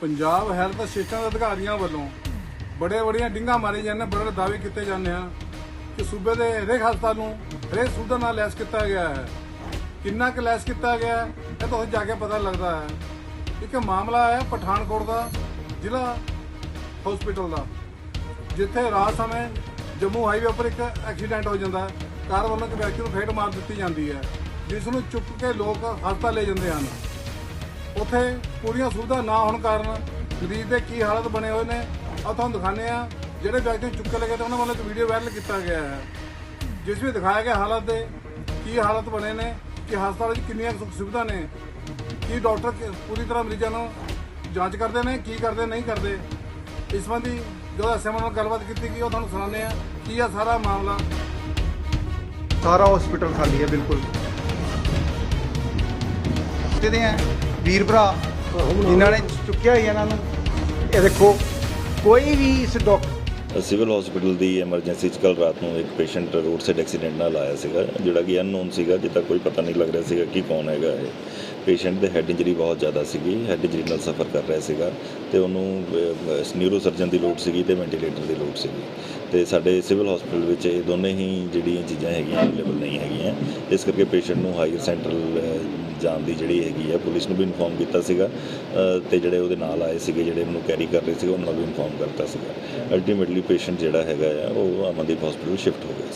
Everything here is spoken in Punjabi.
ਪੰਜਾਬ ਹੈਲਥ ਸਿਸਟਮ ਦੇ ਅਧਿਕਾਰੀਆਂ ਵੱਲੋਂ ਬੜੇ ਬੜੀਆਂ ਡਿੰਗਾ ਮਾਰੇ ਜਾਂਦੇ ਬੜੇ ਬੜੇ ਦਾਅਵੇ ਕੀਤੇ ਜਾਂਦੇ ਆ ਕਿ ਸੂਬੇ ਦੇ ਹਰੇਕ ਹਸਪਤਾਲ ਨੂੰ ਹਰੇਕ ਸੁਵਿਧਾ ਨਾਲ ਲੈਸ ਕੀਤਾ ਗਿਆ ਹੈ। ਕਿੰਨਾ ਕੁ ਲੈਸ ਕੀਤਾ ਗਿਆ ਹੈ, ਇਹ ਤੁਹਾਨੂੰ ਜਾ ਕੇ ਪਤਾ ਲੱਗਦਾ ਹੈ। ਇੱਕ ਮਾਮਲਾ ਹੈ ਪਠਾਨਕੋਟ ਦਾ ਜ਼ਿਲ੍ਹਾ ਹਸਪੀਟਲ ਦਾ ਜਿੱਥੇ ਰਾਤ ਸਮੇਂ ਜੰਮੂ ਹਾਈਵੇ ਉੱਪਰ ਇੱਕ ਐਕਸੀਡੈਂਟ ਹੋ ਜਾਂਦਾ ਕਾਰ ਵੱਲੋਂ ਇੱਕ ਵਿਅਕਤੀ ਨੂੰ ਫੇਟ ਮਾਰ ਦਿੱਤੀ ਜਾਂਦੀ ਹੈ ਜਿਸ ਨੂੰ ਚੁੱਕ ਕੇ ਲੋਕ ਹਸਪਤਾਲ ਲੈ ਜਾਂਦੇ ਹਨ। ਉੱਥੇ ਪੂਰੀਆਂ ਸੁਵਿਧਾ ਨਾ ਹੋਣ ਕਾਰਨ ਮਰੀਜ਼ ਦੇ ਕੀ ਹਾਲਤ ਬਣੇ ਹੋਏ ਨੇ ਆ ਤੁਹਾਨੂੰ ਦਿਖਾਣੇ ਆ ਜਿਹੜੇ ਵਿਅਕਤੀ ਨੂੰ ਚੁੱਕ ਕੇ ਤੇ ਉਹਨਾਂ ਵੱਲੋਂ ਇੱਕ ਵੀਡੀਓ ਵਾਇਰਲ ਕੀਤਾ ਗਿਆ ਹੈ। ਜਿਸ ਵਿੱਚ ਦਿਖਾਇਆ ਗਿਆ ਹਾਲਤ ਦੇ ਕੀ ਹਾਲਤ ਬਣੇ ਨੇ, ਕਿ ਹਸਪਤਾਲ ਵਿੱਚ ਕਿੰਨੀਆਂ ਸੁੱਖ ਸੁਵਿਧਾ ਨੇ, ਕੀ ਡਾਕਟਰ ਪੂਰੀ ਤਰ੍ਹਾਂ ਮਰੀਜ਼ਾਂ ਨੂੰ ਜਾਂਚ ਕਰਦੇ ਨੇ, ਕੀ ਕਰਦੇ, ਨਹੀਂ ਕਰਦੇ। ਇਸ ਸੰਬੰਧੀ ਜਦੋਂ ਐਸਐਮਓ ਨਾਲ ਗੱਲਬਾਤ ਕੀਤੀ ਗਈ, ਉਹ ਤੁਹਾਨੂੰ ਸੁਣਾਉਂਦੇ ਆ ਕੀ ਆ ਸਾਰਾ ਮਾਮਲਾ। ਸਾਰਾ ਹਸਪੀਟਲ ਖਾਲੀ ਹੈ, ਬਿਲਕੁਲ। ਕਿਤੇ ਆ? ਵੀਰ ਭਰਾ ਇਹਨਾਂ ਨੇ ਚੁੱਕਿਆ ਹੀ ਇਹਨਾਂ ਨੂੰ। ਇਹ ਦੇਖੋ, ਕੋਈ ਵੀ ਇਸ ਡਾਕਟਰ ਸਿਵਲ ਹਸਪੀਟਲ ਦੀ ਐਮਰਜੈਂਸੀ ਚ ਕੱਲ ਰਾਤ ਨੂੰ ਇੱਕ ਪੇਸ਼ੈਂਟ ਰੋਡ ਸਾਈਡ ਐਕਸੀਡੈਂਟ ਨਾਲ ਆਇਆ ਸੀਗਾ, ਜਿਹੜਾ ਕਿ ਅਨਨੋਨ ਸੀਗਾ, ਜਿੱਦਾਂ ਕੋਈ ਪਤਾ ਨਹੀਂ ਲੱਗ ਰਿਹਾ ਸੀਗਾ ਕਿ ਕੌਣ ਹੈਗਾ ਇਹ। ਪੇਸ਼ੈਂਟ ਦੇ ਹੈਡ ਇੰਜਰੀ ਬਹੁਤ ਜ਼ਿਆਦਾ ਸੀਗੀ ਹੈਡ ਇੰਜਰੀ ਨਾਲ ਸਫਰ ਕਰ ਰਿਹਾ ਸੀਗਾ ਤੇ ਉਹਨੂੰ ਨਿਊਰੋ ਸਰਜਨ ਦੀ ਲੋੜ ਸੀਗੀ ਤੇ ਵੈਂਟੀਲੇਟਰ ਦੀ ਲੋੜ ਸੀਗੀ। ਤੇ ਸਾਡੇ ਸਿਵਲ ਹਸਪੀਟਲ ਵਿੱਚ ਇਹ ਦੋਨੇ ਹੀ ਜਿਹੜੀਆਂ ਚੀਜ਼ਾਂ ਹੈਗੀਆਂ ਅਵੇਲੇਬਲ ਨਹੀਂ ਹੈਗੀਆਂ। ਇਸ ਕਰਕੇ ਪੇਸ਼ੈਂਟ ਨੂੰ ਹਾਇਰ ਸੈਂਟਰਲ ਜਾਣ ਦੀ ਜਿਹੜੀ ਹੈਗੀ ਹੈ ਪੁਲਿਸ ਨੂੰ ਵੀ ਇਨਫੋਰਮ ਕੀਤਾ ਸੀਗਾ ਅ, ਤੇ ਜਿਹੜੇ ਉਹਦੇ ਨਾਲ ਆਏ ਸੀਗੇ ਜਿਹੜੇ ਉਹਨੂੰ ਕੈਰੀ ਕਰ ਰਹੇ ਸੀਗੇ ਉਹਨਾਂ ਨੂੰ ਵੀ ਇਨਫੋਰਮ ਕਰਤਾ ਸੀਗਾ। ਅਲਟੀਮੇਟਲੀ ਪੇਸ਼ੈਂਟ ਜਿਹੜਾ ਹੈਗਾ ਆ ਉਹ ਅਮਨਦੀਪ ਹਸਪੀਟਲ ਸ਼ਿਫਟ ਹੋ ਗਿਆ ਸੀ।